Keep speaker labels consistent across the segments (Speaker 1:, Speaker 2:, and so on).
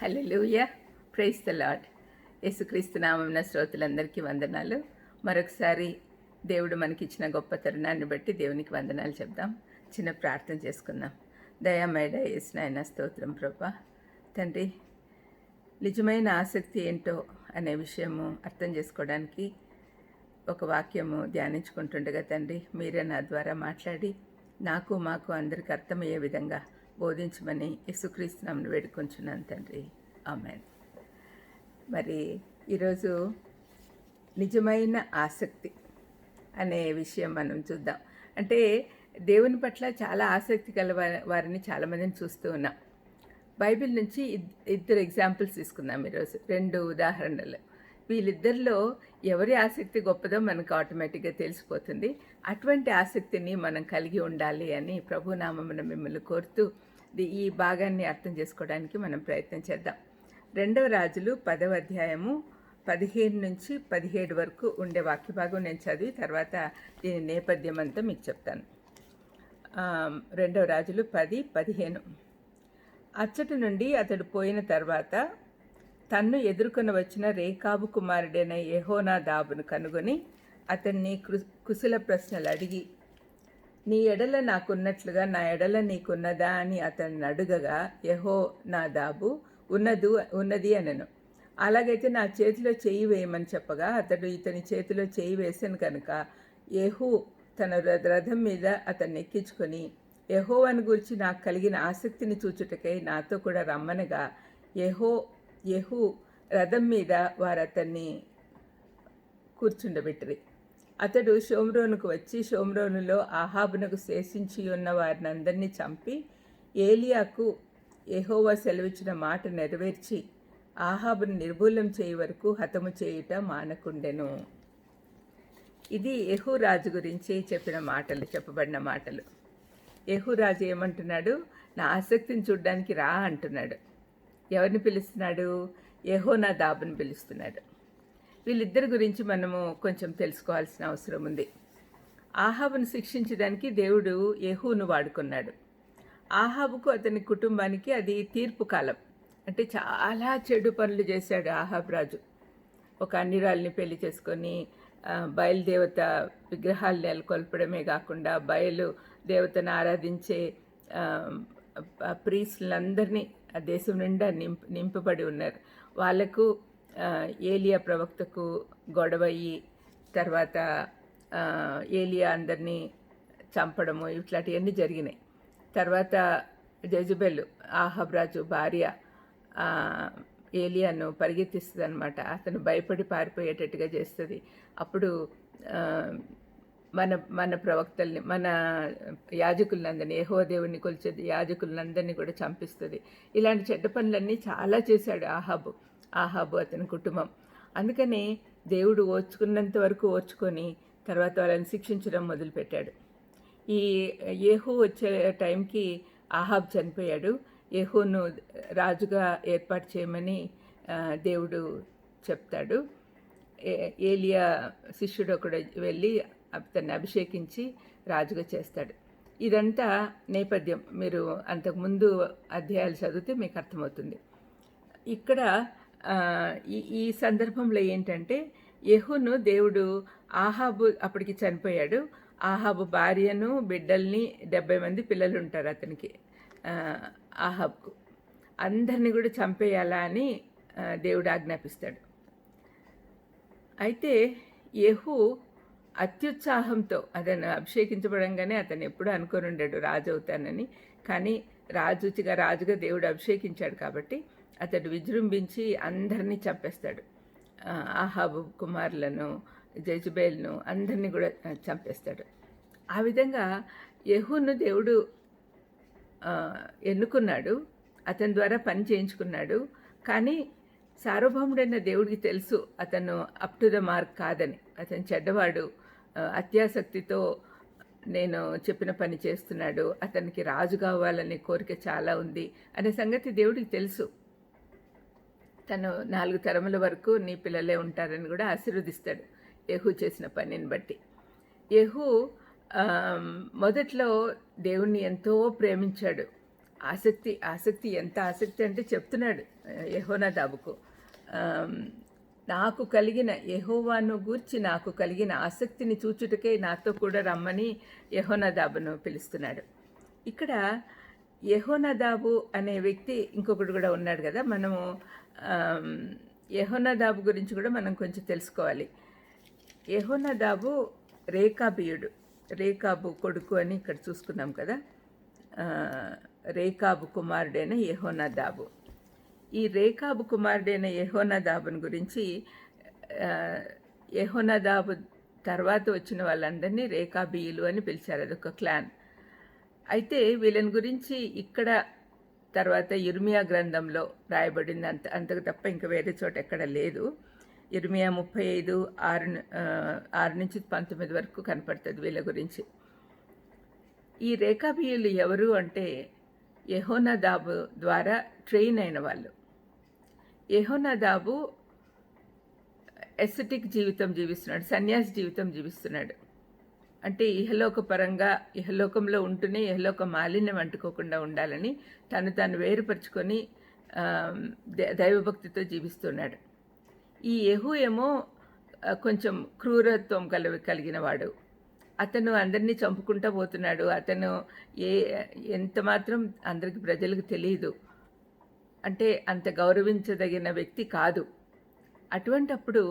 Speaker 1: Hello లూయ praise the lord యేసుక్రీస్తు నామం శ్రోతలందరికీ వందనాలు. మరొకసారి దేవుడు మనకిచ్చిన గొప్ప తరుణాన్ని బట్టి దేవునికి వందనాలు చెప్దాం. చిన్న ప్రార్థన చేసుకుందాం. దయామేడ నాయన స్తోత్రం ప్రభా. తండ్రి నిజమైన ఆసక్తి ఏంటో అనే విషయము అర్థం చేసుకోవడానికి ఒక వాక్యము ధ్యానించుకుంటుండగా తండ్రి మీరే నా ద్వారా మాట్లాడి నాకు మాకు అందరికి అర్థమయ్యే విధంగా బోధించమని యేసుక్రీస్తునామను వేడుకొంచున్నాను తండ్రి. ఆమెన్. మరి ఈరోజు నిజమైన ఆసక్తి అనే విషయం మనం చూద్దాం. అంటే దేవుని పట్ల చాలా ఆసక్తి గల వారిని చాలామందిని చూస్తూ ఉన్నాం. బైబిల్ నుంచి ఇద్దరు ఎగ్జాంపుల్స్ తీసుకుందాం ఈరోజు. రెండు ఉదాహరణలు. వీళ్ళిద్దరిలో ఎవరి ఆసక్తి గొప్పదో మనకు ఆటోమేటిక్గా తెలిసిపోతుంది. అటువంటి ఆసక్తిని మనం కలిగి ఉండాలి అని ప్రభునామమున మిమ్మల్ని కోరుతూ ఈ భాగాన్ని అర్థం చేసుకోవడానికి మనం ప్రయత్నం చేద్దాం. రెండవ రాజులు పదవ అధ్యాయము పదిహేను నుంచి పదిహేడు వరకు ఉండే వాక్య భాగం నేను చదివి తర్వాత దీని నేపథ్యం అంతా మీకు చెప్తాను. రెండవ రాజులు పది పదిహేను. అచ్చటి నుండి అతడు పోయిన తర్వాత తన్ను ఎదుర్కొని వచ్చిన రేకాబు కుమారుడైన యెహోనా దాబును కనుగొని అతన్ని కృ- కుశల ప్రశ్నలు అడిగి నీ ఎడల నాకున్నట్లుగా నా ఎడల నీకున్నదా అని అతన్ని అడుగగా యహో నా దాబు ఉన్నదు ఉన్నది అనను. అలాగైతే నా చేతిలో చేయి వేయమని చెప్పగా అతడు ఇతని చేతిలో చేయి వేసాను కనుక యహూ తన ర- రథం మీద అతన్ని ఎక్కించుకొని యహోవని గురించి నాకు కలిగిన ఆసక్తిని చూచుటకై నాతో కూడా రమ్మనగా యహో యహూ రథం మీద వారు అతన్ని కూర్చుండబెట్టిరి. అతడు షోమ్రోనుకు వచ్చి షోమ్రోనులో ఆహాబునకు శేషించి ఉన్న వారిని అందరినీ చంపి ఏలియాకు ఎహోవా సెలవిచ్చిన మాట నెరవేర్చి ఆహాబును నిర్మూలం చేయ వరకు హతము చేయుట మానకుండెను. ఇది యహూ రాజు గురించి చెప్పిన మాటలు చెప్పబడిన మాటలు. యహూ రాజు ఏమంటున్నాడు? నా ఆసక్తిని చూడడానికి రా అంటున్నాడు. ఎవరిని పిలుస్తున్నాడు? యహో నా దాబుని పిలుస్తున్నాడు. వీళ్ళిద్దరి గురించి మనము కొంచెం తెలుసుకోవాల్సిన అవసరం ఉంది. ఆహాబును శిక్షించడానికి దేవుడు యహూను వాడుకున్నాడు. ఆహాబుకు అతని కుటుంబానికి అది తీర్పు కాలం. అంటే చాలా చెడు పనులు చేశాడు ఆహాబ్ రాజు. ఒక అన్నిరాల్ని పెళ్ళి చేసుకొని బయలుదేవత విగ్రహాలు నెలకొల్పడమే కాకుండా బయలు దేవతను ఆరాధించే ప్రీస్లందరినీ ఆ దేశం నిండా నింపబడి ఉన్నారు. వాళ్ళకు ఏలియా ప్రవక్తకు గొడవయ్యి తర్వాత ఏలియా అందరినీ చంపడము ఇట్లాంటివన్నీ జరిగినాయి. తర్వాత జజుబెల్ ఆహబ్రాజు భార్య ఏలియాను పరిగెత్తిస్తుంది అనమాట అతను భయపడి పారిపోయేటట్టుగా చేస్తుంది. అప్పుడు మన మన ప్రవక్తల్ని మన యాజకులందరినీ ఏహో దేవుడిని కొలిచేది యాజకులందరినీ కూడా చంపిస్తుంది. ఇలాంటి చెడ్డ పనులన్నీ చాలా చేశాడు ఆహాబు. ఆహాబు అతని కుటుంబం. అందుకనే దేవుడు ఓర్చుకున్నంత వరకు ఓర్చుకొని తర్వాత వాళ్ళని శిక్షించడం మొదలుపెట్టాడు. ఈ ఏహు వచ్చే టైంకి ఆహాబ్ చనిపోయాడు. ఏహును రాజుగా ఏర్పాటు చేయమని దేవుడు చెప్తాడు. ఏ- ఏలియా శిష్యుడు ఒకడు వెళ్ళి అతన్ని అభిషేకించి రాజుగా చేస్తాడు. ఇదంతా నేపథ్యం. మీరు అంతకుముందు అధ్యాయాలు చదివితే మీకు అర్థమవుతుంది. ఇక్కడ ఈ ఈ సందర్భంలో ఏంటంటే యహును దేవుడు ఆహాబు అప్పటికి చనిపోయాడు. ఆహాబు భార్యను బిడ్డల్ని డెబ్బై మంది పిల్లలు ఉంటారు అతనికి ఆహాబ్కు. అందరినీ కూడా చంపేయాలా అని దేవుడు ఆజ్ఞాపిస్తాడు. అయితే యహు అత్యుత్సాహంతో అతను అభిషేకించబడంగానే అతను ఎప్పుడూ అనుకోనుండాడు ఉండాడు రాజు అవుతానని కానీ రాజుచిగా రాజుగా దేవుడు అభిషేకించాడు కాబట్టి అతడు విజృంభించి అందరినీ చంపేస్తాడు. ఆహాబు కుమారులను జజుబేల్ను అందరినీ కూడా చంపేస్తాడు. ఆ విధంగా యహూను దేవుడు ఎన్నుకున్నాడు అతని ద్వారా పని చేయించుకున్నాడు. కానీ సార్వభౌముడైన దేవుడికి తెలుసు అతను అప్ టు ద మార్క్ కాదని. అతను చెడ్డవాడు అత్యాసక్తితో నేను చెప్పిన పని చేస్తున్నాడు అతనికి రాజు కావాలనే కోరిక చాలా ఉంది అనే సంగతి దేవుడికి తెలుసు. తను నాలుగు తరముల వరకు నీ పిల్లలే ఉంటారని కూడా ఆశీర్వదిస్తాడు. యహూ చేసిన పనిని బట్టి. యహూ మొదట్లో దేవుణ్ణి ఎంతో ప్రేమించాడు. ఆసక్తి ఆసక్తి ఎంత ఆసక్తి అంటే చెప్తున్నాడు యహోనా దాబుకు నాకు కలిగిన యహోవాను గూర్చి నాకు కలిగిన ఆసక్తిని చూచుటకే నాతో కూడా రమ్మని యహోనాదాబును పిలుస్తున్నాడు. ఇక్కడ యహోనాదాబు అనే వ్యక్తి ఇంకొకటి కూడా ఉన్నాడు కదా మనము యెహోనాదాబు గురించి కూడా మనం కొంచెం తెలుసుకోవాలి. యెహోనాదాబు రేఖాబీయుడు రేఖాబు కొడుకు అని ఇక్కడ చూసుకున్నాం కదా. రేఖాబు కుమారుడైన యెహోనాదాబు. ఈ రేఖాబు కుమారుడైన యెహోనాదాబుని గురించి ఆ, తర్వాత వచ్చిన వాళ్ళందరినీ రేఖాబీయులు అని పిలిచారు. అదొక క్లాన్. అయితే వీళ్ళని గురించి ఇక్కడ తర్వాత ఇర్మియా గ్రంథంలో రాయబడింది. అంత అంతకు తప్ప ఇంకా వేరే చోట ఎక్కడ లేదు. ఇర్మియా ముప్పై ఐదు ఆరు ఆరు నుంచి పంతొమ్మిది వరకు కనపడుతుంది వీళ్ళ గురించి. ఈ రేఖాబీయులు ఎవరు అంటే యహోనాదాబు ద్వారా ట్రైన్ అయిన వాళ్ళు. యహోనాదాబు ఎసటిక్ జీవితం జీవిస్తున్నాడు సన్యాసి జీవితం జీవిస్తున్నాడు. అంటే ఇహలోక పరంగా ఇహలోకంలో ఉంటూనే ఇహలోక మాలిన్యం అంటుకోకుండా ఉండాలని తను తాను వేరుపరుచుకొని దైవభక్తితో జీవిస్తున్నాడు. ఈ యహు ఏమో కొంచెం క్రూరత్వం కలి కలిగిన వాడు అతను అందరినీ చంపుకుంటూ పోతున్నాడు. అతను ఏ ఎంత మాత్రం అందరికి ప్రజలకు తెలియదు అంటే అంత గౌరవించదగిన వ్యక్తి కాదు. అటువంటప్పుడు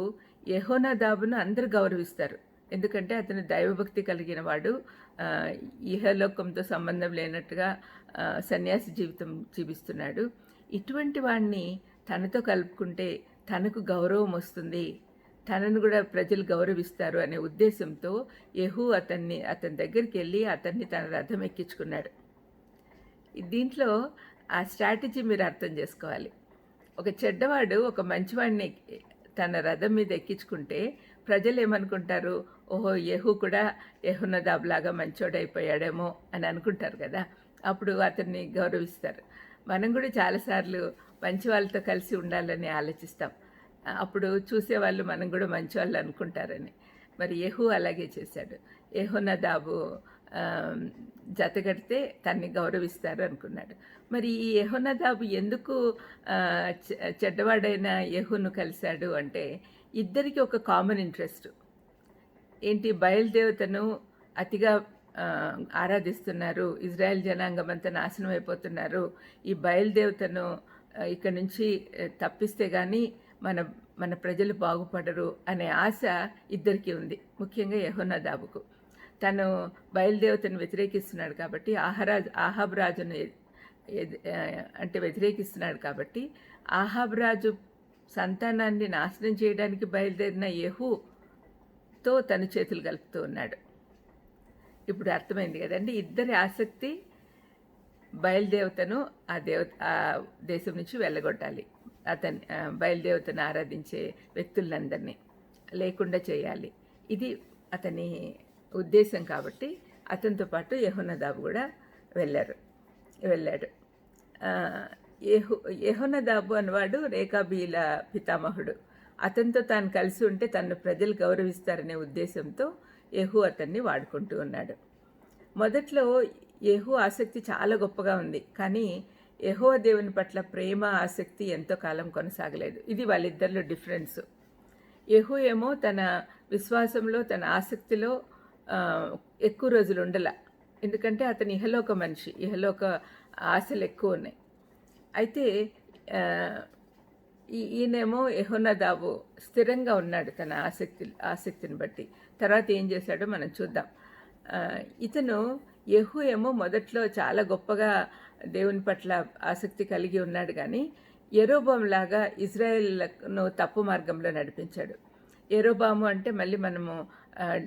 Speaker 1: యహోనాదాబును అందరూ గౌరవిస్తారు. ఎందుకంటే అతను దైవభక్తి కలిగిన వాడు ఇహలోకంతో సంబంధం లేనట్టుగా సన్యాసి జీవితం జీవిస్తున్నాడు. ఇటువంటి వాడిని తనతో కలుపుకుంటే తనకు గౌరవం వస్తుంది. తనను కూడా ప్రజలు గౌరవిస్తారు అనే ఉద్దేశంతో యహూ అతన్ని అతని దగ్గరికి వెళ్ళి అతన్ని తన రథం ఎక్కించుకున్నాడు. దీంట్లో ఆ స్ట్రాటజీ మీరు అర్థం చేసుకోవాలి. ఒక చెడ్డవాడు ఒక మంచివాడిని తన రథం మీద ఎక్కించుకుంటే ప్రజలు ఏమనుకుంటారు? ఓహో యహూ కూడా యహునదాబ్లాగా మంచోడైపోయాడేమో అని అనుకుంటారు కదా. అప్పుడు అతన్ని గౌరవిస్తారు. మనం కూడా చాలాసార్లు మంచి వాళ్ళతో కలిసి ఉండాలని ఆలోచిస్తాం. అప్పుడు చూసేవాళ్ళు మనం కూడా మంచి వాళ్ళు అనుకుంటారని. మరి యహూ అలాగే చేశాడు. యహోనదాబు జతగడితే తన్ని గౌరవిస్తారు అనుకున్నాడు. మరి ఈ యహోనదాబు ఎందుకు చె- చెడ్డవాడైన యహును కలిశాడు అంటే ఇద్దరికి ఒక కామన్ ఇంట్రెస్ట్ ఏంటి బయలుదేవతను అతిగా ఆరాధిస్తున్నారు. ఇజ్రాయెల్ జనాంగం అంతా నాశనం అయిపోతున్నారు. ఈ బయలుదేవతను ఇక్కడ నుంచి తప్పిస్తే కానీ మన మన ప్రజలు బాగుపడరు అనే ఆశ ఇద్దరికీ ఉంది. ముఖ్యంగా యహోనాదాబుకు. తను బయలుదేవతను వ్యతిరేకిస్తున్నాడు కాబట్టి ఆహరాజ్ ఆహాబ్ రాజును అంటే వ్యతిరేకిస్తున్నాడు కాబట్టి ఆహాబ్ రాజు సంతానాన్ని నాశనం చేయడానికి బయలుదేరిన తో తన చేతులు కలుపుతూ ఉన్నాడు. ఇప్పుడు అర్థమైంది కదండి ఇద్దరి ఆసక్తి బయలుదేవతను ఆ దేవ ఆ దేశం నుంచి వెళ్ళగొట్టాలి. అతని బయలుదేవతను ఆరాధించే వ్యక్తులందరినీ లేకుండా చేయాలి. ఇది అతని ఉద్దేశం కాబట్టి అతనితో పాటు యహోనదాబు కూడా వెళ్ళారు వెళ్ళాడు. యహో యహోనదాబు అనేవాడు రేఖాబీల పితామహుడు. అతనితో తాను కలిసి ఉంటే తను ప్రజలు గౌరవిస్తారనే ఉద్దేశంతో యహు అతన్ని వాడుకుంటూ ఉన్నాడు. మొదట్లో యహు ఆసక్తి చాలా గొప్పగా ఉంది కానీ యహో దేవుని పట్ల ప్రేమ ఆసక్తి ఎంతో కాలం కొనసాగలేదు. ఇది వాళ్ళిద్దరిలో డిఫరెన్స్. యహు ఏమో తన విశ్వాసంలో తన ఆసక్తిలో ఎక్కువ రోజులు ఉండల. ఎందుకంటే అతను ఇహలోక మనిషి ఇహలోక ఆశలు ఎక్కువ ఉన్నాయి. అయితే ఈయనేమో యెహోనాదాబు స్థిరంగా ఉన్నాడు తన ఆసక్తి ఆసక్తిని బట్టి. తర్వాత ఏం చేశాడో మనం చూద్దాం. ఇతను యహు ఏమో మొదట్లో చాలా గొప్పగా దేవుని పట్ల ఆసక్తి కలిగి ఉన్నాడు కానీ ఎరోబాం లాగా ఇజ్రాయెల్ను తప్పు మార్గంలో నడిపించాడు. ఎరోబాము అంటే మళ్ళీ మనము ఆ,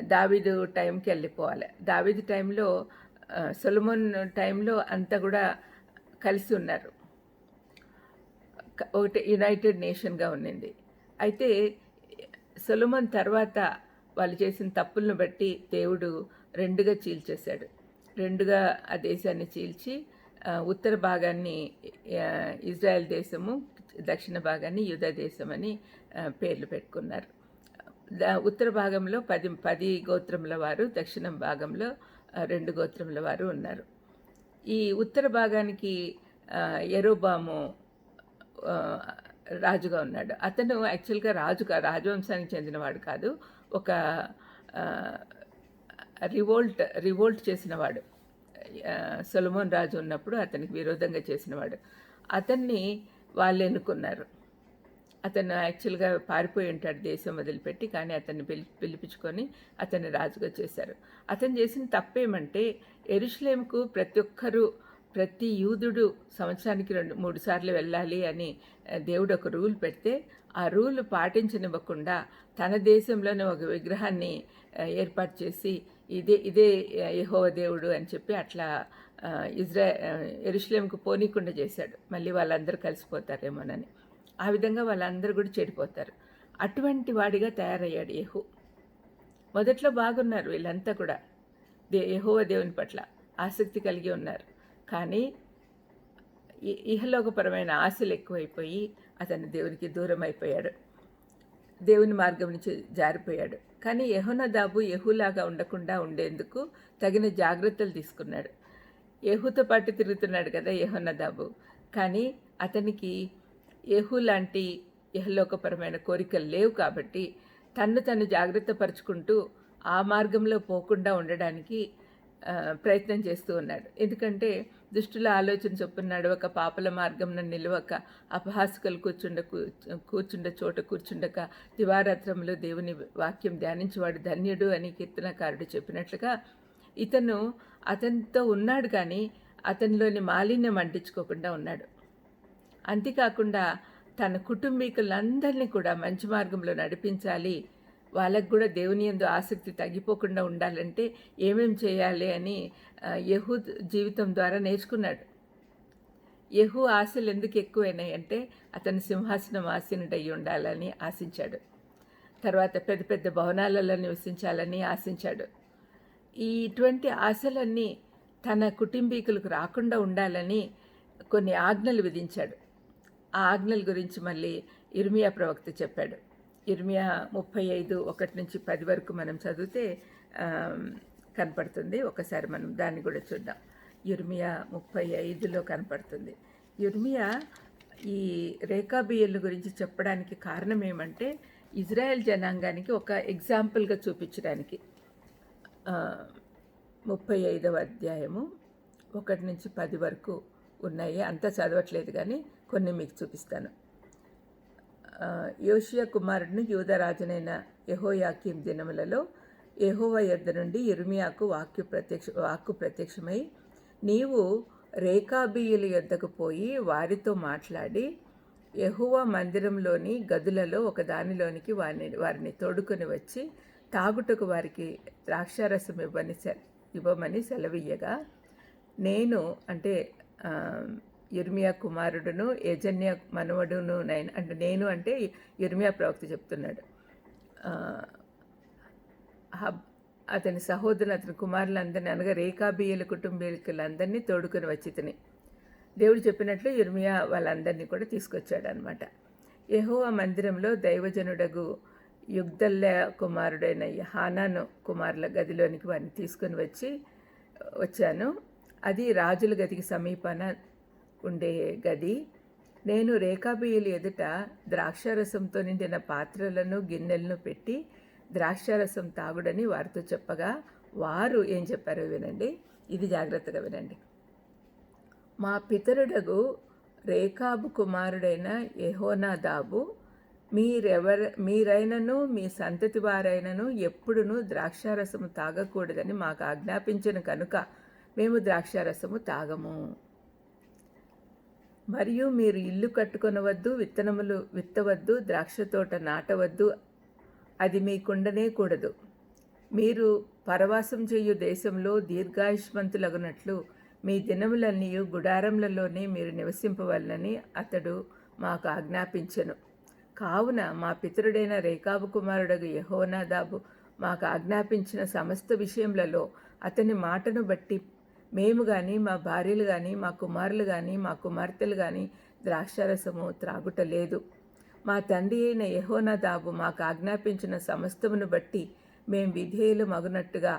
Speaker 1: దావీదు టైంకి వెళ్ళిపోవాలి. దావీదు టైంలో సొలమోన్ టైంలో అంతా కూడా కలిసి ఉన్నారు. ఒకటి యునైటెడ్ నేషన్గా ఉన్నింది. అయితే సొలమన్ తర్వాత వాళ్ళు చేసిన తప్పులను బట్టి దేవుడు రెండుగా చీల్చేశాడు. రెండుగా ఆ దేశాన్ని చీల్చి ఉత్తర భాగాన్ని ఇజ్రాయెల్ దేశము దక్షిణ భాగాన్ని యుధ దేశం అని పేర్లు పెట్టుకున్నారు. ఉత్తర భాగంలో పది పది గోత్రముల వారు దక్షిణ భాగంలో రెండు గోత్రముల వారు ఉన్నారు. ఈ ఉత్తర భాగానికి ఎరోబాము రాజుగా ఉన్నాడు. అతను యాక్చువల్గా రాజుగా రాజవంశానికి చెందినవాడు కాదు. ఒక రివోల్ట్ రివోల్ట్ చేసినవాడు. సొలమోన్ రాజు ఉన్నప్పుడు అతనికి విరోధంగా చేసినవాడు. అతన్ని వాళ్ళు ఎన్నుకున్నారు. అతను యాక్చువల్గా పారిపోయి ఉంటాడు దేశం వదిలిపెట్టి కానీ అతన్ని పిలి పిలిపించుకొని అతన్ని రాజుగా చేశారు. అతను చేసిన తప్పేమంటే ఎరుషులేముకు ప్రతి ఒక్కరూ ప్రతి యూదుడు సంవత్సరానికి రెండు మూడు సార్లు వెళ్ళాలి అని దేవుడు ఒక రూల్ పెడితే ఆ రూల్ పాటించనివ్వకుండా తన దేశంలోనే ఒక విగ్రహాన్ని ఏర్పాటు చేసి ఇదే ఇదే యహోవ దేవుడు అని చెప్పి అట్లా ఇజ్రా ఎరుషులేంకు పోనీకుండా చేశాడు. మళ్ళీ వాళ్ళందరూ కలిసిపోతారేమోనని. ఆ విధంగా వాళ్ళందరూ కూడా చెడిపోతారు. అటువంటి వాడిగా తయారయ్యాడు యహో. మొదట్లో బాగున్నారు వీళ్ళంతా కూడా. దే యహోవ దేవుని పట్ల ఆసక్తి కలిగి ఉన్నారు. కానీ ఇహలోకపరమైన ఆశలు ఎక్కువైపోయి అతను దేవునికి దూరం అయిపోయాడు దేవుని మార్గం నుంచి జారిపోయాడు. కానీ యహోనదాబు యహూలాగా ఉండకుండా ఉండేందుకు తగిన జాగ్రత్తలు తీసుకున్నాడు. యహూతో పాటు తిరుగుతున్నాడు కదా యహోనదాబు. కానీ అతనికి యహూ లాంటి యహలోకపరమైన కోరికలు లేవు కాబట్టి తన్ను తను జాగ్రత్త పరుచుకుంటూ ఆ మార్గంలో పోకుండా ఉండడానికి ప్రయత్నం చేస్తూ ఉన్నాడు. ఎందుకంటే దుష్టుల ఆలోచన చొప్పున ఒక పాపల మార్గం నిలవక అపహాసుకలు కూర్చుండ కూర్చుండ చోట కూర్చుండక దివారాత్రంలో దేవుని వాక్యం ధ్యానించేవాడు ధన్యుడు అని కీర్తనకారుడు చెప్పినట్లుగా ఇతను అతనితో ఉన్నాడు కానీ అతనిలోని మాలిన్యం అంటించుకోకుండా ఉన్నాడు. అంతేకాకుండా తన కుటుంబీకులందరినీ కూడా మంచి మార్గంలో నడిపించాలి వాళ్ళకు కూడా దేవుని యందు ఆసక్తి తగ్గిపోకుండా ఉండాలంటే ఏమేం చేయాలి అని యహూ జీవితం ద్వారా నేర్చుకున్నాడు. యహూ ఆశలు ఎందుకు ఎక్కువైనాయి అంటే అతను సింహాసనం ఆసీనుడయి ఉండాలని ఆశించాడు. తర్వాత పెద్ద పెద్ద భవనాలలో నివసించాలని ఆశించాడు. ఈ ఇటువంటి ఆశలన్నీ తన కుటుంబీకులకు రాకుండా ఉండాలని కొన్ని ఆజ్ఞలు విధించాడు. ఆ ఆజ్ఞల గురించి మళ్ళీ ఇర్మియా ప్రవక్త చెప్పాడు. ఇర్మియా ముప్పై ఐదు ఒకటి నుంచి పది వరకు మనం చదివితే కనపడుతుంది. ఒకసారి మనం దాన్ని కూడా చూద్దాం. ఇర్మియా ముప్పై ఐదులో కనపడుతుంది. ఇర్మియా ఈ రేఖాబియ్యల గురించి చెప్పడానికి కారణం ఏమంటే ఇజ్రాయెల్ జనాంగానికి ఒక ఎగ్జాంపుల్గా చూపించడానికి. ముప్పై ఐదవ అధ్యాయము ఒకటి నుంచి పది వరకు ఉన్నాయి. అంతా చదవట్లేదు కానీ కొన్ని మీకు చూపిస్తాను. యోషియా కుమారుడిని యూదరాజునైన యెహోయాకీం దినములలో యహోవ యొద్ద నుండి ఇర్మియాకు వాక్యు ప్రత్యక్ష వాక్కు ప్రత్యక్షమై నీవు రేఖాబీయుల యొద్దకు పోయి వారితో మాట్లాడి యహువ మందిరంలోని గదులలో ఒక దానిలోనికి వారిని వారిని తోడుకొని వచ్చి తాగుటకు వారికి ద్రాక్షారసం ఇవ్వని సె ఇవ్వమని సెలవియ్యగా నేను అంటే ఇర్మియా కుమారుడును యజన్య మనవడును నైన్ అంటే నేను అంటే ఇర్మియా ప్రవక్త చెప్తున్నాడు. హబ్ అతని సహోదరులు అతని కుమారులందరినీ అనగా రేఖాబియ్యల కుటుంబీకులందరినీ తోడుకొని వచ్చి తిని. దేవుడు చెప్పినట్లు ఇర్మియా వాళ్ళందరినీ కూడా తీసుకొచ్చాడు అనమాట యెహోవా మందిరంలో దైవజనుడగు యుగ్దల్ల కుమారుడైన హానాను కుమారుల గదిలోనికి వారిని తీసుకొని వచ్చి వచ్చాను. అది రాజుల గదికి సమీపాన ఉండే గది. నేను రేఖాబియ్యులు ఎదుట ద్రాక్షారసంతో నిండిన పాత్రలను గిన్నెలను పెట్టి ద్రాక్షారసం తాగుడని వారితో చెప్పగా వారు ఏం చెప్పారో వినండి. ఇది జాగ్రత్తగా వినండి. మా పితరుడగు రేఖాబు కుమారుడైన యహోనాదాబు మీరెవర మీరైనను మీ సంతతి వారైనను ఎప్పుడునూ ద్రాక్షారసము తాగకూడదని మాకు ఆజ్ఞాపించిన కనుక మేము ద్రాక్షారసము తాగము. మరియు మీరు ఇల్లు కట్టుకొనవద్దు విత్తనములు విత్తవద్దు ద్రాక్ష తోట నాటవద్దు అది మీకుండనే కూడదు. మీరు పరవాసం చేయు దేశంలో దీర్ఘాయుష్మంతులగునట్లు మీ దినములన్నీ గుడారములలోనే మీరు నివసింపవలనని అతడు మాకు ఆజ్ఞాపించెను కావున మా పితరుడైన రేఖాబు కుమారుడగు యహోనాదాబు మాకు ఆజ్ఞాపించిన సమస్త విషయములలో అతని మాటను బట్టి మేము కానీ మా భార్యలు కానీ మా కుమారులు కానీ మా కుమార్తెలు కానీ ద్రాక్షారసము త్రాగుట లేదు. మా తండ్రి అయిన యహోనాదాబు మాకు ఆజ్ఞాపించిన సమస్తమును బట్టి మేం విధేయులు మగునట్టుగా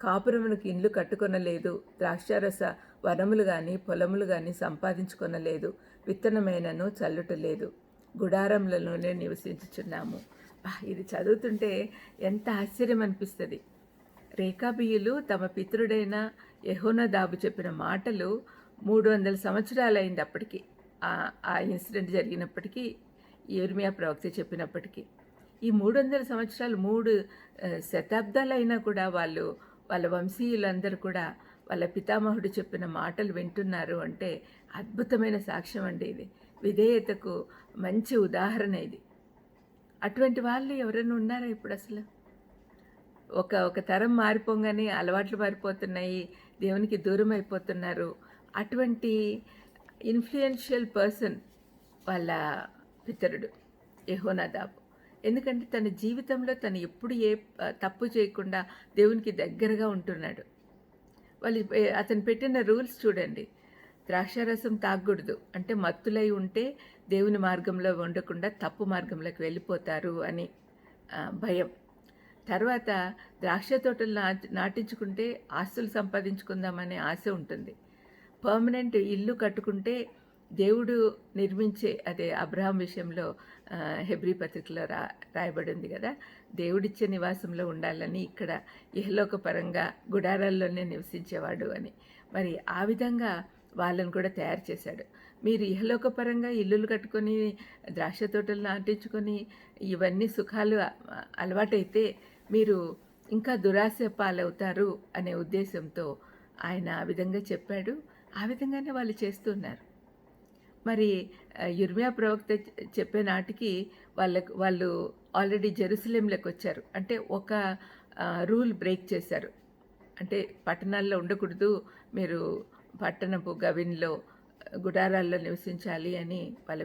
Speaker 1: కాపురమునికి ఇండ్లు కట్టుకొనలేదు ద్రాక్షారస వనములు కానీ పొలములు కానీ సంపాదించుకొనలేదు విత్తనమైనను చల్లుట లేదు. గుడారంలలోనే నివసించుచున్నాము. ఇది చదువుతుంటే ఎంత ఆశ్చర్యం అనిపిస్తుంది రేఖాబియులు తమ పితృడైన యహోనదాబు చెప్పిన మాటలు మూడు వందల సంవత్సరాలైంది అప్పటికి ఆ- ఆ ఇన్సిడెంట్ జరిగినప్పటికీ ఇర్మియా ప్రవక్త చెప్పినప్పటికీ. ఈ మూడు వందల సంవత్సరాలు మూడు శతాబ్దాలైనా కూడా వాళ్ళు వాళ్ళ వంశీయులందరూ కూడా వాళ్ళ పితామహుడు చెప్పిన మాటలు వింటున్నారు అంటే అద్భుతమైన సాక్ష్యం అండి ఇది. విధేయతకు మంచి ఉదాహరణ ఇది. అటువంటి వాళ్ళు ఎవరైనా ఉన్నారా ఇప్పుడు అసలు? ఒక ఒక తరం మారిపోగానే అలవాట్లు మారిపోతున్నాయి దేవునికి దూరం అయిపోతున్నారు. అటువంటి ఇన్ఫ్లుయెన్షియల్ పర్సన్ వాళ్ళ పితరుడు యహోనాదాబు. ఎందుకంటే తన జీవితంలో తను ఎప్పుడు ఏ తప్పు చేయకుండా దేవునికి దగ్గరగా ఉంటున్నాడు. వాళ్ళు అతను పెట్టిన రూల్స్ చూడండి. ద్రాక్షారసం తాగకూడదు. అంటే మత్తులై ఉంటే దేవుని మార్గంలో ఉండకుండా తప్పు మార్గంలోకి వెళ్ళిపోతారు అని భయం. తర్వాత ద్రాక్ష తోటలు నా నాటించుకుంటే ఆస్తులు సంపాదించుకుందామనే ఆశ ఉంటుంది. పర్మనెంట్ ఇల్లు కట్టుకుంటే దేవుడు నిర్మించే అదే అబ్రహాం విషయంలో హెబ్రి హెబ్రీ పత్రికలో రా రాయబడి ఉంది కదా దేవుడిచ్చే నివాసంలో ఉండాలని ఇక్కడ ఇహలోక పరంగా గుడారాల్లోనే నివసించేవాడు అని. మరి ఆ విధంగా వాళ్ళని కూడా తయారు చేశాడు. మీరు ఇహలోక పరంగా ఇల్లులు కట్టుకొని ద్రాక్ష తోటలు నాటించుకొని ఇవన్నీ సుఖాలు అలవాటైతే మీరు ఇంకా దురాశ పాలవుతారు అనే ఉద్దేశంతో ఆయన ఆ విధంగా చెప్పాడు. ఆ విధంగానే వాళ్ళు చేస్తున్నారు. మరి యుర్మియా ప్రవక్త చెప్పే నాటికి వాళ్ళకు వాళ్ళు ఆల్రెడీ జెరూసలేంలోకి వచ్చారు. అంటే ఒక రూల్ బ్రేక్ చేశారు. అంటే పట్టణాల్లో ఉండకూడదు మీరు పట్టణపు గవిన్లో గుడారాల్లో నివసించాలి అని వాళ్ళ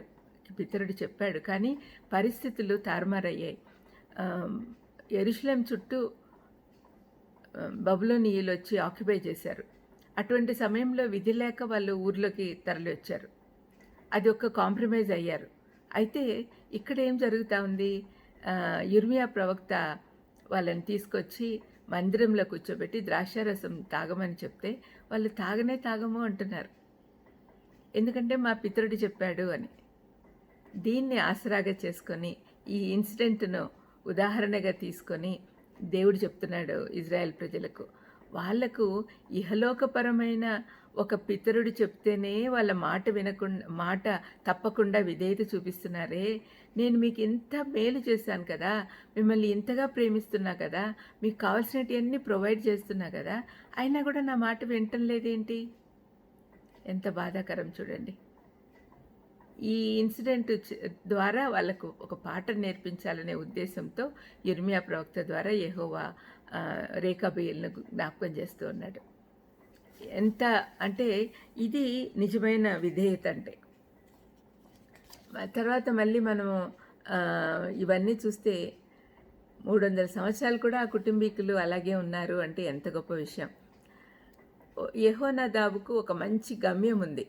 Speaker 1: పితరుడు చెప్పాడు. కానీ పరిస్థితులు తారుమారయ్యాయి. ఎరుషులేం చుట్టూ బబులోనియలు వచ్చి ఆక్యుపై చేశారు. అటువంటి సమయంలో విధి లేక వాళ్ళు ఊర్లోకి తరలి వచ్చారు. అది ఒక కాంప్రమైజ్ అయ్యారు. అయితే ఇక్కడ ఏం జరుగుతూ ఉంది? యుర్మియా ప్రవక్త వాళ్ళని తీసుకొచ్చి మందిరంలో కూర్చోబెట్టి ద్రాక్షారసం తాగమని చెప్తే వాళ్ళు తాగనే తాగము అంటున్నారు. ఎందుకంటే మా పితరుడు చెప్పాడు అని. దీన్ని ఆసరాగా చేసుకొని ఈ ఇన్సిడెంట్ను ఉదాహరణగా తీసుకొని దేవుడు చెప్తున్నాడు ఇజ్రాయెల్ ప్రజలకు వాళ్ళకు ఇహలోకపరమైన ఒక పితరుడు చెప్తేనే వాళ్ళ మాట వినకుండా మాట తప్పకుండా విధేయత చూపిస్తున్నారే. నేను మీకు ఇంత మేలు చేశాను కదా మిమ్మల్ని ఇంతగా ప్రేమిస్తున్నా కదా మీకు కావాల్సినవన్నీ ప్రొవైడ్ చేస్తున్నా కదా అయినా కూడా నా మాట వినటం లేదేంటి? ఎంత బాధాకరం చూడండి. ఈ ఇన్సిడెంట్ ద్వారా వాళ్ళకు ఒక పాట నేర్పించాలనే ఉద్దేశంతో ఇర్మియా ప్రవక్త ద్వారా యహోవా ఆ, రేఖాబియ్యలను జ్ఞాపకం చేస్తూ ఉన్నాడు. ఎంత అంటే ఇది నిజమైన విధేయత అంటే. తర్వాత మళ్ళీ మనము ఇవన్నీ చూస్తే మూడు వందల సంవత్సరాలు కూడా ఆ కుటుంబీకులు అలాగే ఉన్నారు అంటే ఎంత గొప్ప విషయం. యెహోనా దాబుకు ఒక మంచి గమ్యం ఉంది.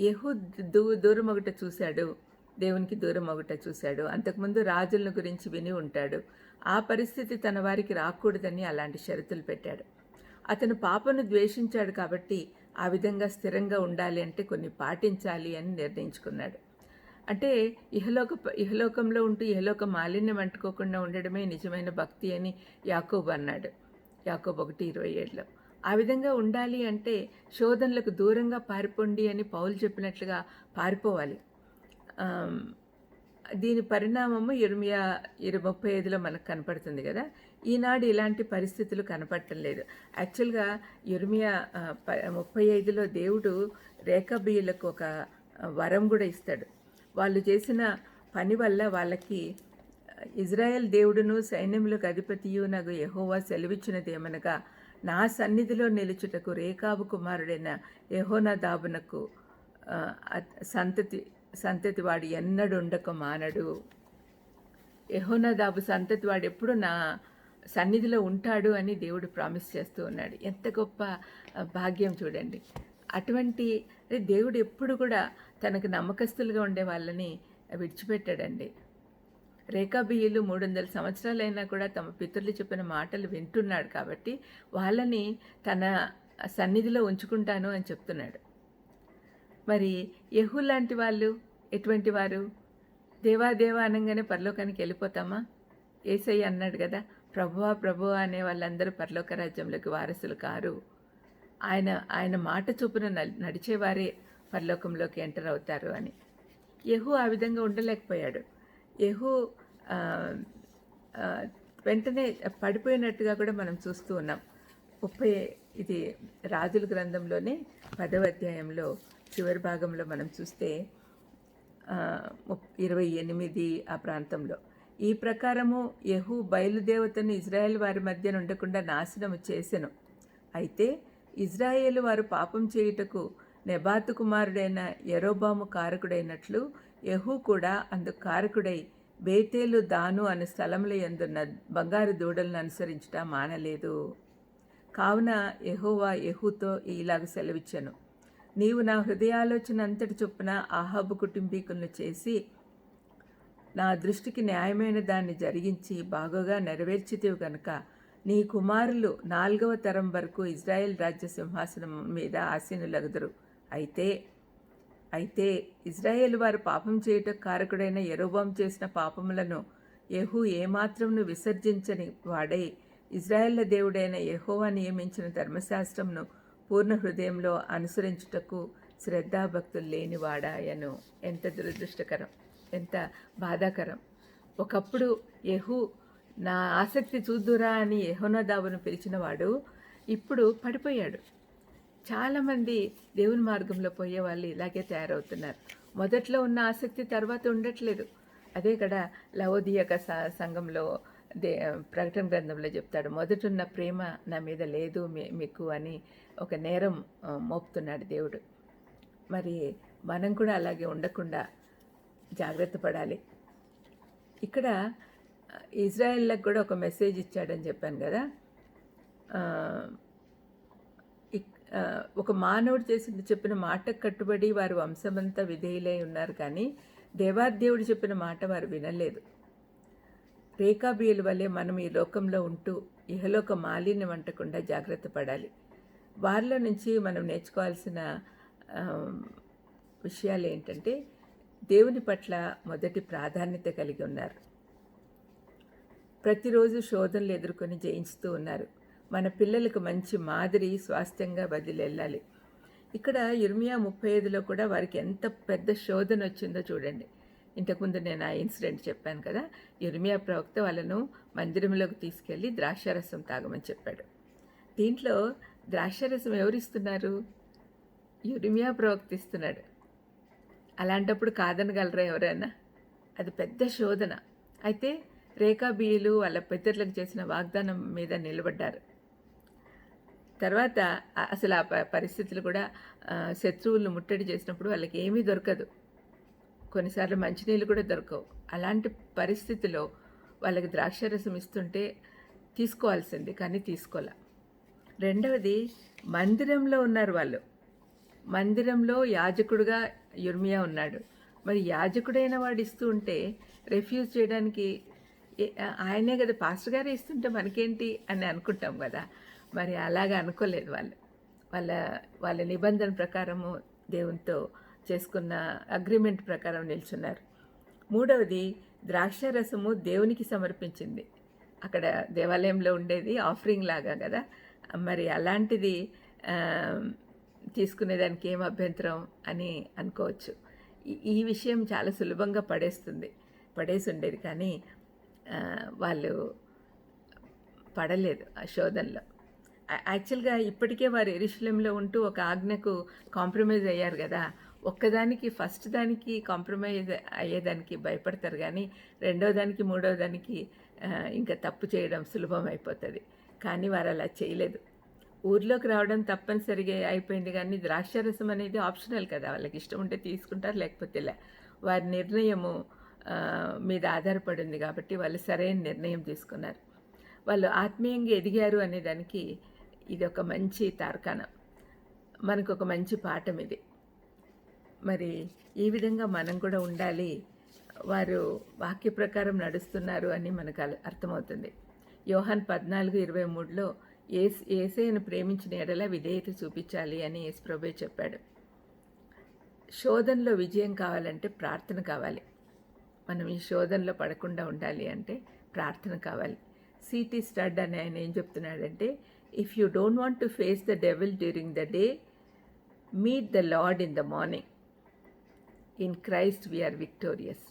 Speaker 1: యహు దూ దూరం ఒకట చూశాడు. దేవునికి దూరం ఒకట చూశాడు. అంతకుముందు రాజులను గురించి విని ఉంటాడు. ఆ పరిస్థితి తన వారికి రాకూడదని అలాంటి షరతులు పెట్టాడు. అతను పాపను ద్వేషించాడు కాబట్టి ఆ విధంగా స్థిరంగా ఉండాలి అంటే కొన్ని పాటించాలి అని నిర్ణయించుకున్నాడు. అంటే ఇహలోక ఇహలోకంలో ఉంటూ ఇహలోక మాలిన్యం అంటుకోకుండా ఉండడమే నిజమైన భక్తి అని యాకోబు అన్నాడు. యాకోబు ఒకటి ఇరవై ఏడులో. ఆ విధంగా ఉండాలి అంటే శోధనలకు దూరంగా పారిపోండి అని పౌలు చెప్పినట్లుగా పారిపోవాలి. దీని పరిణామము ఇరమియా ఇరు ముప్పై ఐదులో మనకు కనపడుతుంది కదా. ఈనాడు ఇలాంటి పరిస్థితులు కనపడటం లేదు. యాక్చువల్గా ఇర్మియా ప- ముప్పై ఐదులో దేవుడు రేఖబీయులకు ఒక వరం కూడా ఇస్తాడు. వాళ్ళు చేసిన పని వల్ల వాళ్ళకి ఇజ్రాయెల్ దేవుడును సైన్యములకు అధిపతియు నాకు యెహోవా సెలవిచ్చినదేమనగా నా సన్నిధిలో నిలుచుటకు రేకాబు కుమారుడైన యహోనదాబునకు సంతతి సంతతి వాడు ఎన్నడు ఉండక మానడు. యహోనదాబు సంతతి వాడు ఎప్పుడు నా సన్నిధిలో ఉంటాడు అని దేవుడు ప్రామిస్ చేస్తూ ఉన్నాడు. ఎంత గొప్ప భాగ్యం చూడండి. అటువంటి దేవుడు ఎప్పుడు కూడా తనకు నమ్మకస్తులుగా ఉండే వాళ్ళని విడిచిపెట్టాడండి. రేఖాబియ్యులు మూడు వందల సంవత్సరాలైనా కూడా తమ పితరులు చెప్పిన మాటలు వింటున్నాడు కాబట్టి వాళ్ళని తన సన్నిధిలో ఉంచుకుంటాను అని చెప్తున్నాడు. మరి యహు లాంటి వాళ్ళు ఎటువంటి వారు? దేవాదేవ అనగానే పరలోకానికి వెళ్ళిపోతామా? ఏసయ్య అన్నాడు కదా ప్రభువా ప్రభువా అనే వాళ్ళందరూ పరలోక రాజ్యంలోకి వారసులు కారు. ఆయన ఆయన మాట చొప్పున నడిచేవారే పరలోకంలోకి ఎంటర్ అవుతారు అని. యహు ఆ విధంగా ఉండలేకపోయాడు. యహు వెంటనే పడిపోయినట్టుగా కూడా మనం చూస్తూ ఉన్నాం. ముప్పై ఇది రాజుల గ్రంథంలోనే పదవ అధ్యాయంలో చివరి భాగంలో మనం చూస్తే ఇరవై ఎనిమిది ఆ ప్రాంతంలో ఈ ప్రకారము యహు బయలుదేవతను ఇజ్రాయెల్ వారి మధ్య ఉండకుండా నాశనము చేసెను. అయితే ఇజ్రాయేల్ వారు పాపం చేయుటకు నెబాతు కుమారుడైన ఎరోబాము కారకుడైనట్లు యహు కూడా అందుకు కారకుడై బేతేలు దాను అనే స్థలముల ఎందున్న బంగారు దూడలను అనుసరించుట మానలేదు. కావున యహోవా యహూతో ఇలాగ సెలవిచ్చాను. నీవు నా హృదయాలోచన అంతటి చొప్పున ఆహాబు కుటుంబీకులను చేసి నా దృష్టికి న్యాయమైన దాన్ని జరిగించి బాగుగా నెరవేర్చితేవు గనుక నీ కుమారులు నాలుగవ తరం వరకు ఇజ్రాయెల్ రాజ్య సింహాసనం మీద ఆసీనులగుదురు. అయితే అయితే ఇజ్రాయేల్ వారు పాపం చేయుట కారకుడైన ఎరోబాం చేసిన పాపములను యెహూ ఏమాత్రమును విసర్జించని వాడై ఇజ్రాయేళ్ళ దేవుడైన యెహోవా నియమించిన ధర్మశాస్త్రంను పూర్ణ హృదయంలో అనుసరించుటకు శ్రద్ధాభక్తులు లేనివాడాయను. ఎంత దురదృష్టకరం ఎంత బాధాకరం. ఒకప్పుడు యహు నా ఆసక్తి చూద్దురా అని యహోనదావును పిలిచినవాడు ఇప్పుడు పడిపోయాడు. చాలామంది దేవుని మార్గంలో పోయే వాళ్ళు ఇలాగే తయారవుతున్నారు. మొదట్లో ఉన్న ఆసక్తి తర్వాత ఉండట్లేదు. అదే కదా లవోదియక సంఘంలో దే ప్రకటన గ్రంథంలో చెప్తాడు మొదటున్న ప్రేమ నా మీద లేదు మీకు అని ఒక నేరం మోపుతున్నాడు దేవుడు. మరి మనం కూడా అలాగే ఉండకుండా జాగ్రత్త పడాలి. ఇక్కడ ఇజ్రాయెల్లకు కూడా ఒక మెసేజ్ ఇచ్చాడని చెప్పాను కదా. ఒక మానవుడు చేసిన చెప్పిన మాటకు కట్టుబడి వారు వంశమంతా విధేయులై ఉన్నారు కానీ దేవాదేవుడు చెప్పిన మాట వారు వినలేదు. రేఖాబియ్యుల వల్లే మనం ఈ లోకంలో ఉంటూ ఇహలోక మాలిన్యం అంటకుండా జాగ్రత్త పడాలి. వారిలో నుంచి మనం నేర్చుకోవాల్సిన విషయాలు ఏంటంటే దేవుని పట్ల మొదటి ప్రాధాన్యత కలిగి ఉన్నారు. ప్రతిరోజు శోధనలు ఎదుర్కొని జయించుతూ ఉన్నారు. మన పిల్లలకు మంచి మాదిరి స్వాస్థ్యంగా బదిలెళ్ళాలి ఇక్కడ ఇర్మియా ముప్పై ఐదులో కూడా వారికి ఎంత పెద్ద శోధన వచ్చిందో చూడండి. ఇంతకుముందు నేను ఆ ఇన్సిడెంట్ చెప్పాను కదా ఇర్మియా ప్రవక్త వాళ్ళను మందిరంలోకి తీసుకెళ్ళి ద్రాక్షారసం తాగమని చెప్పాడు. దీంట్లో ద్రాక్షారసం ఎవరిస్తున్నారు? యురిమియా ప్రవక్త ఇస్తున్నాడు. అలాంటప్పుడు కాదనగలరా ఎవరైనా? అది పెద్ద శోధన. అయితే రేఖాబీయులు వాళ్ళ పితరులకు చేసిన వాగ్దానం మీద నిలబడ్డారు. తర్వాత అసలు ఆ ప- పరిస్థితులు కూడా శత్రువులను ముట్టడి చేసినప్పుడు వాళ్ళకి ఏమీ దొరకదు. కొన్నిసార్లు మంచినీళ్ళు కూడా దొరకవు. అలాంటి పరిస్థితిలో వాళ్ళకి ద్రాక్షరసం ఇస్తుంటే తీసుకోవాల్సింది కానీ తీసుకోలే. రెండవది మందిరంలో ఉన్నారు వాళ్ళు. మందిరంలో యాజకుడుగా యుర్మియా ఉన్నాడు. మరి యాజకుడైన వాడు ఇస్తూ ఉంటే రిఫ్యూజ్ చేయడానికి ఆయనే కదా పాస్టర్ గారే ఇస్తుంటే మనకేంటి అని అనుకుంటాం కదా. మరి అలాగా అనుకోలేదు వాళ్ళు. వాళ్ళ వాళ్ళ నిబంధన ప్రకారము దేవునితో చేసుకున్న అగ్రిమెంట్ ప్రకారం నిల్చున్నారు. మూడవది ద్రాక్షారసము దేవునికి సమర్పించింది. అక్కడ దేవాలయంలో ఉండేది ఆఫరింగ్ లాగా కదా. మరి అలాంటిది తీసుకునేదానికి ఏం అభ్యంతరం అని అనుకోవచ్చు. ఈ- విషయం చాలా సులభంగా పడేస్తుంది పడేసి ఉండేది కానీ వాళ్ళు పడలేదు ఆ శోధనలో. యాక్చువల్గా ఇప్పటికే వారు ఎరుశలంలో ఉంటూ ఒక ఆజ్ఞకు కాంప్రమైజ్ అయ్యారు కదా. ఒక్కదానికి ఫస్ట్ దానికి కాంప్రమైజ్ అయ్యేదానికి భయపడతారు కానీ రెండో దానికి మూడో దానికి ఇంకా తప్పు చేయడం సులభం అయిపోతుంది. కానీ వారు అలా చేయలేదు. ఊర్లోకి రావడం తప్పనిసరిగా అయిపోయింది కానీ ద్రాక్షారసం అనేది ఆప్షనల్ కదా. వాళ్ళకి ఇష్టం ఉంటే తీసుకుంటారు లేకపోతే లే. వారి నిర్ణయము మీద ఆధారపడి ఉంది కాబట్టి వాళ్ళు సరైన నిర్ణయం తీసుకున్నారు. వాళ్ళు ఆత్మీయంగా ఎదిగారు అనే దానికి ఇది ఒక మంచి తార్కాణం. మనకు ఒక మంచి పాఠం ఇది. మరి ఈ విధంగా మనం కూడా ఉండాలి. వారు వాక్య ప్రకారం నడుస్తున్నారు అని మనకు అర్థమవుతుంది. యోహాన్ పద్నాలుగు ఇరవై మూడులో ఏస్ ఏసైను ప్రేమించిన ఎడల విధేయత చూపించాలి అని యేసుప్రభే చెప్పాడు. శోధనలో విజయం కావాలంటే ప్రార్థన కావాలి. మనం ఈ శోధనలో పడకుండా ఉండాలి అంటే ప్రార్థన కావాలి. సిటీ స్టడ్ అని ఆయన ఏం చెప్తున్నాడంటే if you don't want to face the devil during the day meet the lord in the morning in Christ we are victorious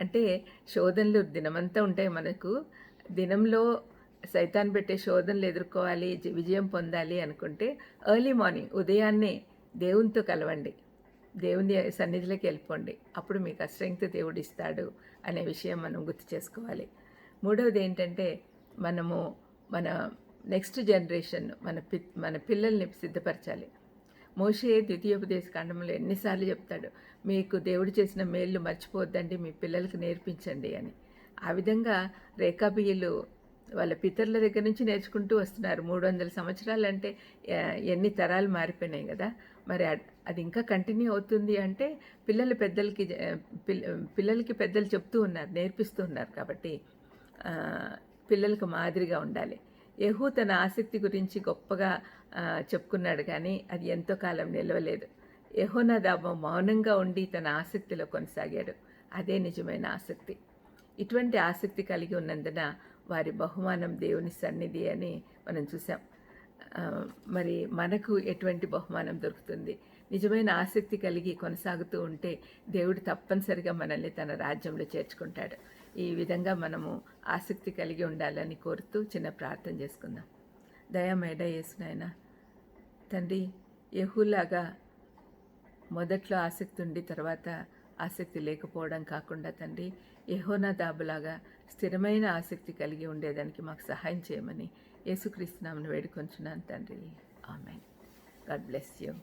Speaker 1: అంటే శోధనలు దినమంతా ఉంటాయి మనకు. దినంలో సైతాన్ పెట్టే శోధనలు ఎదుర్కోవాలి విజయం పొందాలి అనుకుంటే ఎర్లీ మార్నింగ్ ఉదయాన్నే దేవునితో కలవండి. దేవుని సన్నిధిలోకి వెళ్ళిపోండి. అప్పుడు మీకు ఆ స్ట్రెంగ్త్ దేవుడు ఇస్తాడు అనే విషయం మనం గుర్తు చేసుకోవాలి. మూడవది ఏంటంటే మనము మన నెక్స్ట్ జనరేషన్ మన పి మన పిల్లల్ని సిద్ధపరచాలి. మోషే ద్వితీయోపదేశ కాండంలో ఎన్నిసార్లు చెప్తాడు మీకు దేవుడు చేసిన మేళ్ళు మర్చిపోవద్దండి మీ పిల్లలకు నేర్పించండి అని. ఆ విధంగా రేఖాబియ్యలు వాళ్ళ పితరుల దగ్గర నుంచి నేర్చుకుంటూ వస్తున్నారు. మూడు వందల సంవత్సరాలు అంటే ఎన్ని తరాలు మారిపోయినాయి కదా. మరి అది ఇంకా కంటిన్యూ అవుతుంది అంటే పిల్లలు పెద్దలకి పిల్లలకి పెద్దలు చెప్తూ ఉన్నారు నేర్పిస్తూ ఉన్నారు కాబట్టి పిల్లలకు మాదిరిగా ఉండాలి. యహూ తన ఆసక్తి గురించి గొప్పగా చెప్పుకున్నాడు కానీ అది ఎంతో కాలం నిలవలేదు. యహోనాదాబు మౌనంగా ఉండి తన ఆసక్తిలో కొనసాగాడు. అదే నిజమైన ఆసక్తి. ఇటువంటి ఆసక్తి కలిగి ఉన్నందున వారి బహుమానం దేవుని సన్నిధి అని మనం చూసాం మరి మనకు ఎటువంటి బహుమానం దొరుకుతుంది? నిజమైన ఆసక్తి కలిగి కొనసాగుతూ ఉంటే దేవుడు తప్పనిసరిగా మనల్ని తన రాజ్యంలో చేర్చుకుంటాడు. ఈ విధంగా మనము ఆసక్తి కలిగి ఉండాలని కోరుతూ చిన్న ప్రార్థన చేసుకుందాం. దయామేడ యేసునాయన తండ్రి యహూలాగా మొదట్లో ఆసక్తి ఉండి తర్వాత ఆసక్తి లేకపోవడం కాకుండా తండ్రి యహోనా దాబులాగా స్థిరమైన ఆసక్తి కలిగి ఉండేదానికి మాకు సహాయం చేయమని యేసుక్రీస్తునామను వేడుకొంచున్నాను తండ్రి. ఆమె గాడ్ బ్లెస్ యూ.